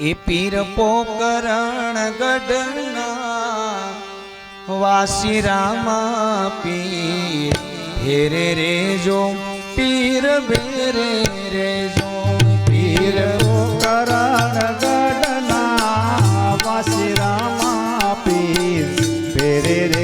એ પીર પોકરણ ગઢના વાસીરામા પીર. હેરે રે જો પીર બેરે રે જો પીર પોકરણ ગઢના વાસીરામા પીર. બેરે રે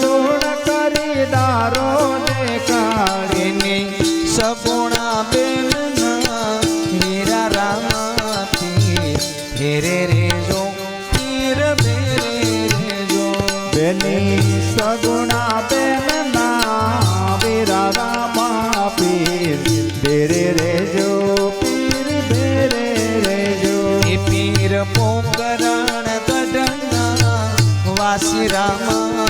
સગુણ કરી દારો ને કાળીની સગુણા બેન હીરા રામાતી હેરે રે જો હીર બેરે રે જો બેની સગુણા બેન ના વીરા રામા પીર બેરે રે જો પીર બેરે રે જો એ પીર પોકરણ કડના વાસી રામા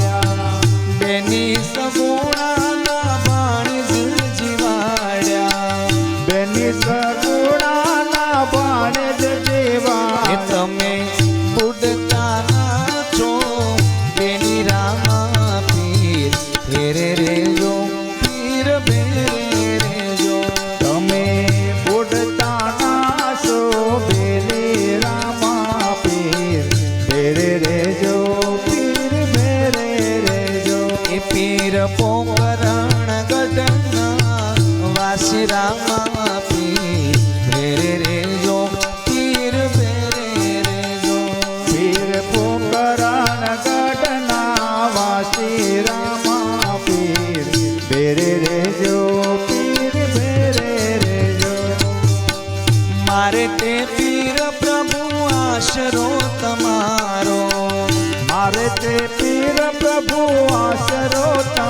પોકરણ ગઢના વાસી રામ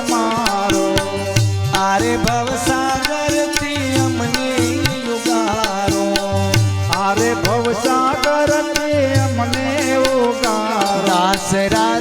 અમારો આરે ભવસાગરથી અમને ઉગારો. આરે ભવસાગરથી અમને ઉગારો. આશરા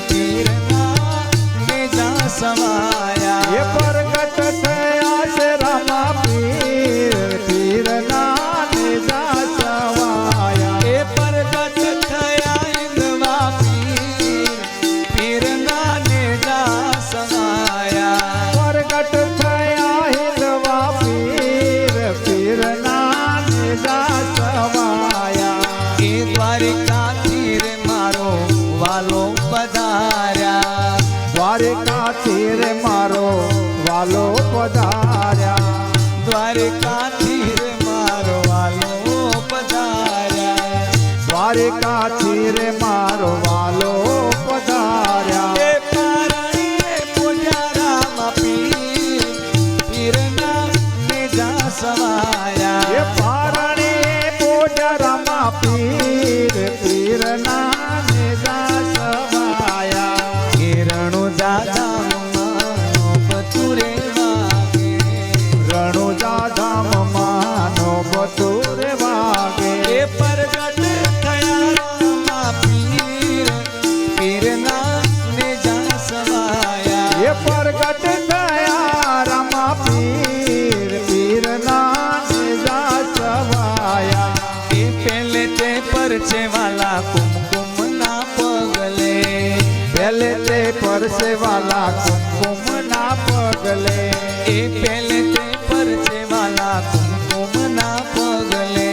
પીર મેજા સમાયા રે મારો વાલો પધાર્યા. પારણીએ પૂજા રામ પીર પીરના નેજા સમાયા એ પારણે પોજરામાં પીર પીરના નિજા સવાયા કિરણો દાદાનો પતુરે વાગે. રણુજા ધામમાં નો બતુર પેલે તે પરચે વાલા કુમકુમના પગલે. પેલે તે પરસે વાલા કુમકુમના પગલે. એ પેલે તે પરચે વાલા કુમકુમના પગલે.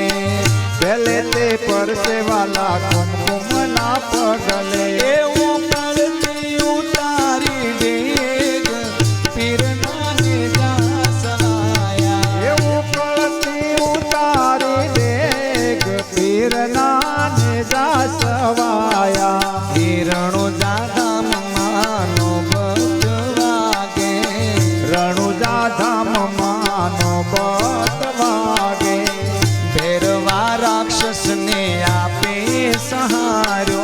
પેલે તે પરસે વાલા કુમકુમના પગલે. એ સવાયા કિરણો દાદામાં નો ભક્ત વાગે રણુજા ધામમાં નો બત વાગે ભેરવા રાક્ષસને આપે સહારો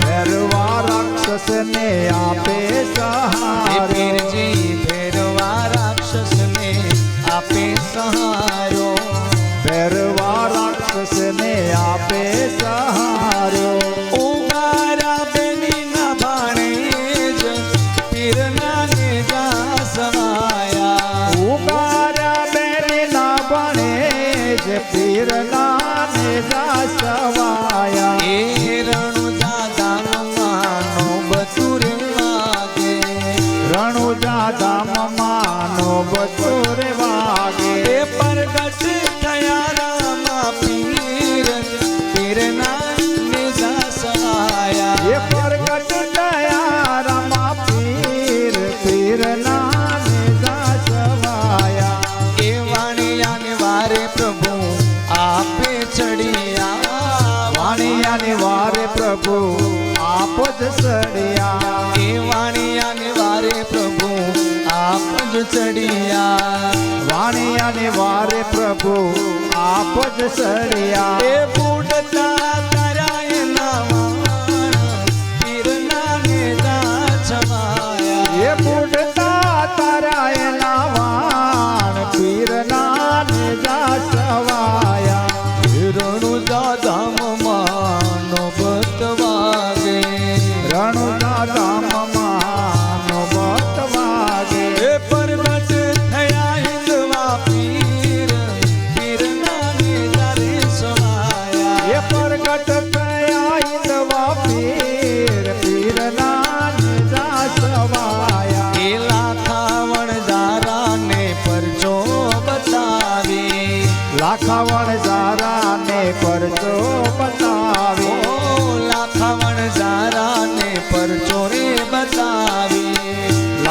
ભેરવા રાક્ષસને આપે એ સહારો પીરજી ભેરવા રાક્ષસને આપે સહારો ભેરવા રાક્ષસને આપે સહારો ધામમાં નો બચોર વાગે એ પ્રગટ થયા રામા પીર પીરના નેજા સમાયા એ પ્રગટ થયા રામા પીર પીરના નિજા સવાયા એ વાણિયાને વારે પ્રભુ આપે ચડિયા વાણિયાને વારે પ્રભુ આપ જ સડિયા એ વાણિયાને વારે પ્રભુ આપ જ ચડિયા. વાણિયાને વારે પ્રભુ આપ જ સડિયા એ બુડતા કરાય નાવાણ પીરના નેજા છવાયા એ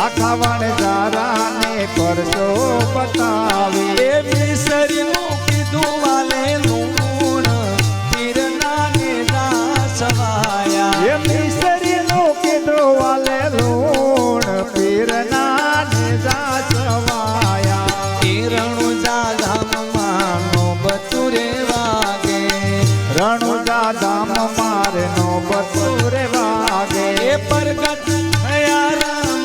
લાખાવણ જારાને પરચો બતાવી એ મિસરીનું કીધું વાલે લૂણ પીરના નેજા સવાયા એ મિસરીનું કીધું વાલે લૂણ પીરના નિજા સવાયા એ ધામમાં નો બતુરે વાગે. રણુજા ધામ મારે નો બતુરે વાગે. એ પરગટ થયા રામા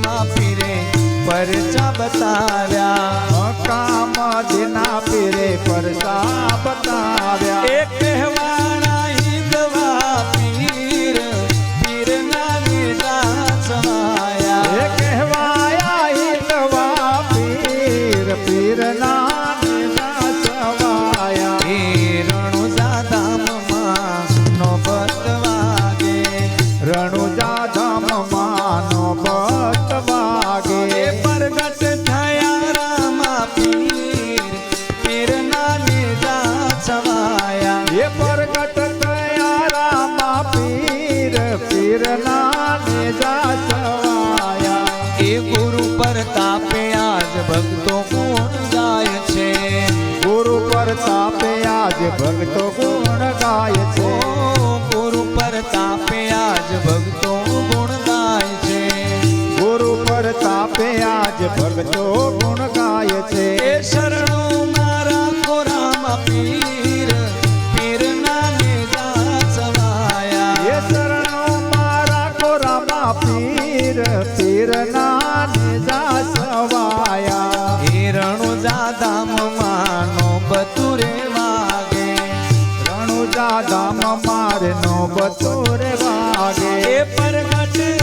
पर बताया। काम दिना फिरे पर बताया। एक वाला परतापे आज भक्त गुण गाय छे। गुरु परतापे आज भक्त गुण गाय छे। गुरु परतापे आज भक्त गुण गाय छे। ए शरण मारा को पीर पीर ना ने जा चलाया मारा को पीर पीर ना जा चतुरे वागे। रणु दादा दाम मारे नौ बचोरे वागे। परमत्र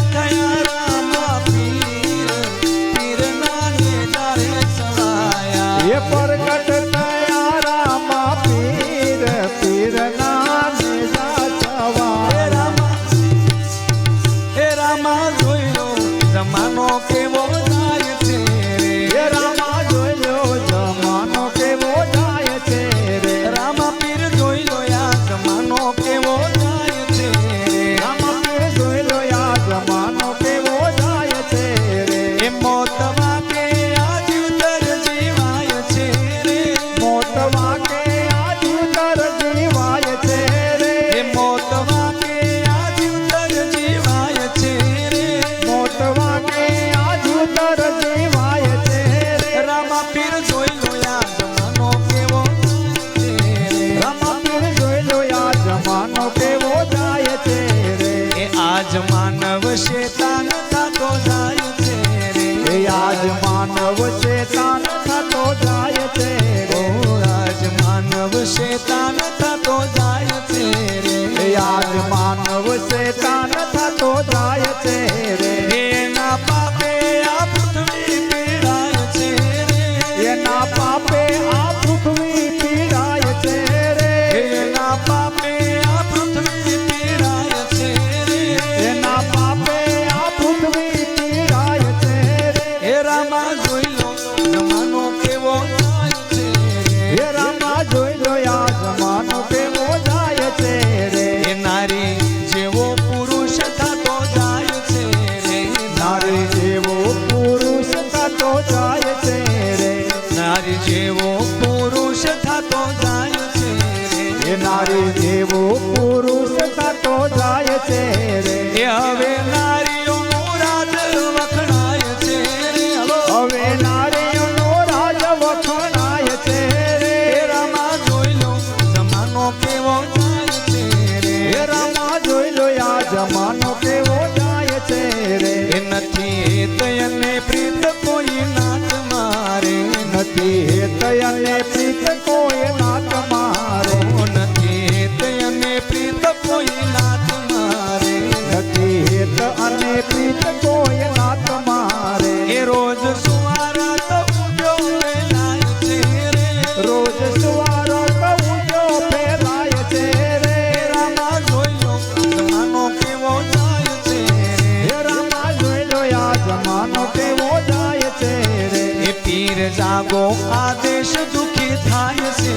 से મારી જેવો પૂરો જાગો આદેશ દુખી થાય છે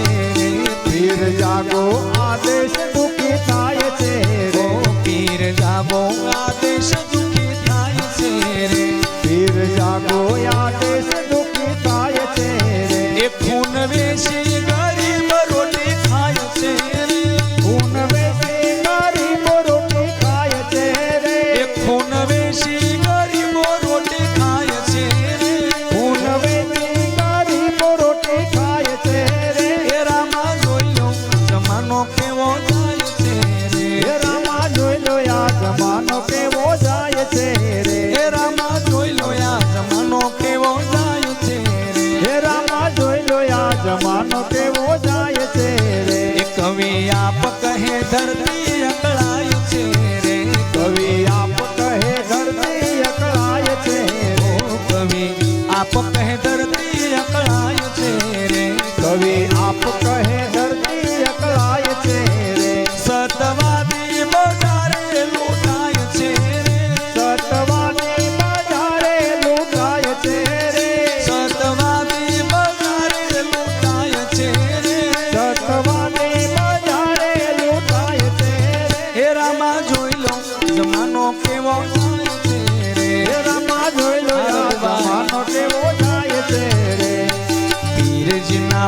પીર જાગો આદેશ દુખી થાય છે રે પીર જાગો આદેશ દુખી થાય છે રે પીર જાગો આદેશ દુખી થાય છે રે એ ખૂન વેશી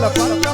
la para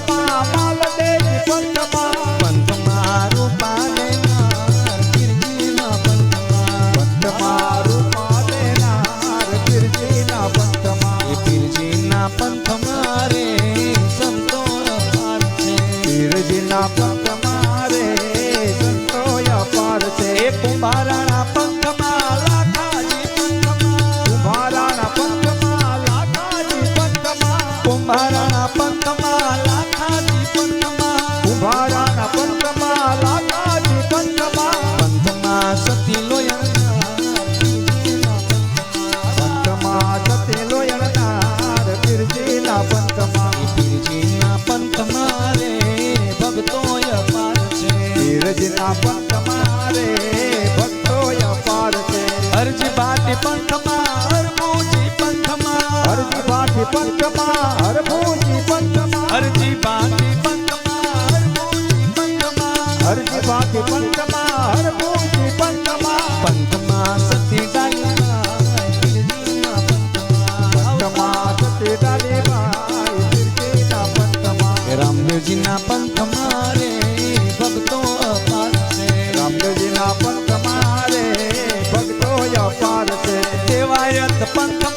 the punk.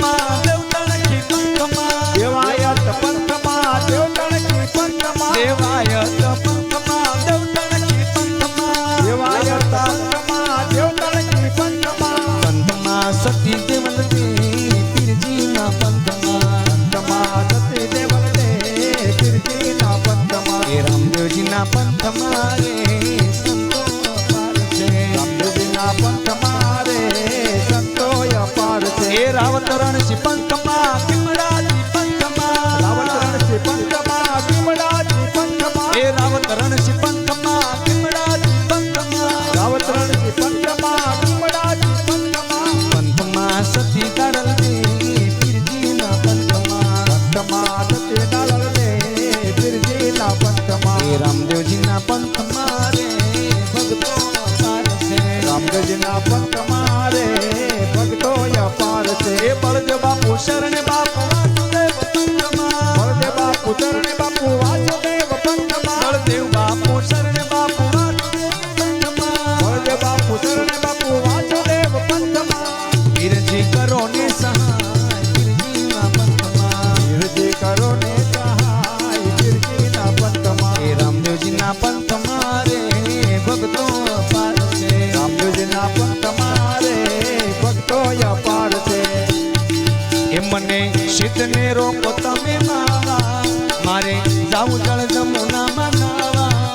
ને રોકો તમે માવા. મારે જાવું જળ જમુના મનાવા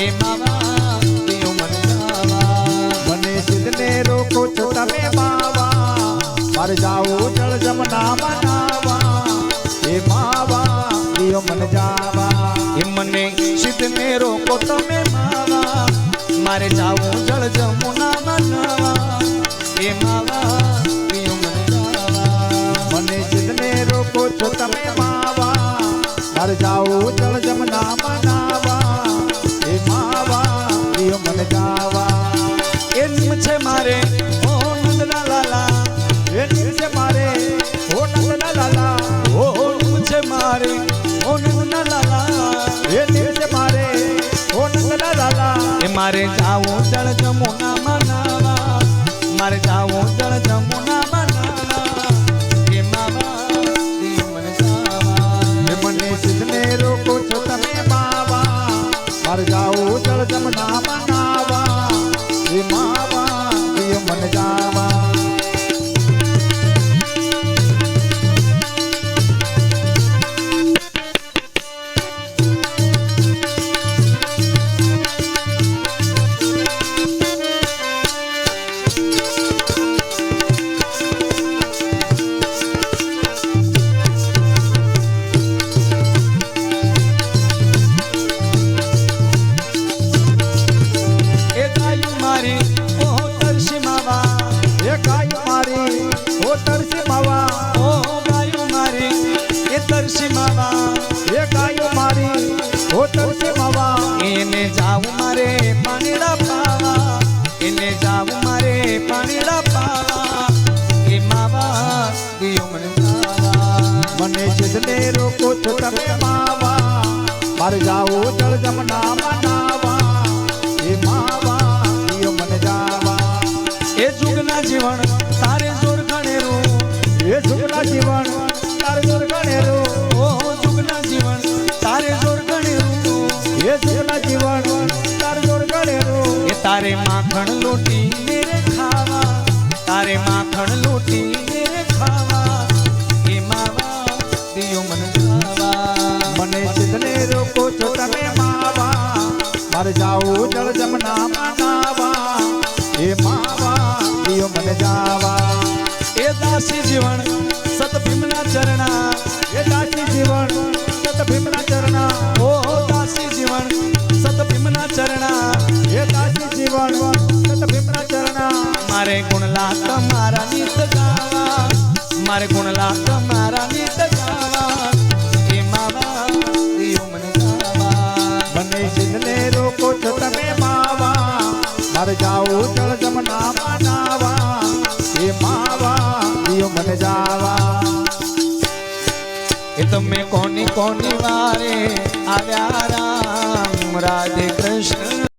એ માવા તેઓ મનાવા મને સિદ્ધને રોકો છો તમે માવા. મારે જાવું જળ જમના મનાવા એ માવા તેઓ મન જાવા. એ મને સિદ્ધને રોકો તમે માવા. મારે જાવું જળ જમુના મનાવા એ માવા મને જિંદને તાર જાઉં જળ જમના મનાવા. એ માવા, પ્રિય મન ગાવા. એમ છે મારે, ઓ નંદના લાલા. એમ છે મારે, ઓ નંદના લાલા. ઓ છે મારે, ઓ નંદના લાલા. એમ છે મારે, ઓ નંદના લાલા. એ મારે મને. સિદ્ધને રોકો છો તમે માવા મારે જાઓ જળ જમના મનાવા એ માવા દિયો મને જાવા. એ જુગના જીવન તારે જોર ગણેરું એ જુગના જીવન તારે જોર ગણેરો ઓ જુગના જીવન તારે જોર ગણેરું એ જુગના જીવન તારે જોર ગણેરો એ તારે માખણ લોટી મેરે ખાવા. તારે માખણ લોટી મારે જાવું જળ જમના મનાવા એ માવા દિયો મન જાવા એ દાસી જીવન સત ભીમના ચરણા એ દાસી જીવન સત ભીમના ચરણા ઓ દાસી જીવન સત ભીમના ચરણા એ દાસી જીવન સત ભીમના ચરણા મારે ગુણલા તમારા નીત ગાવા મારે ગુણલા તમારા નીત ગાવા મારે જાવું જળ જમના બનાવા, એ માવા દિયો મન જાવા. એ તમે કોની કોની વારે આવ્યા રામ? રાધે કૃષ્ણ.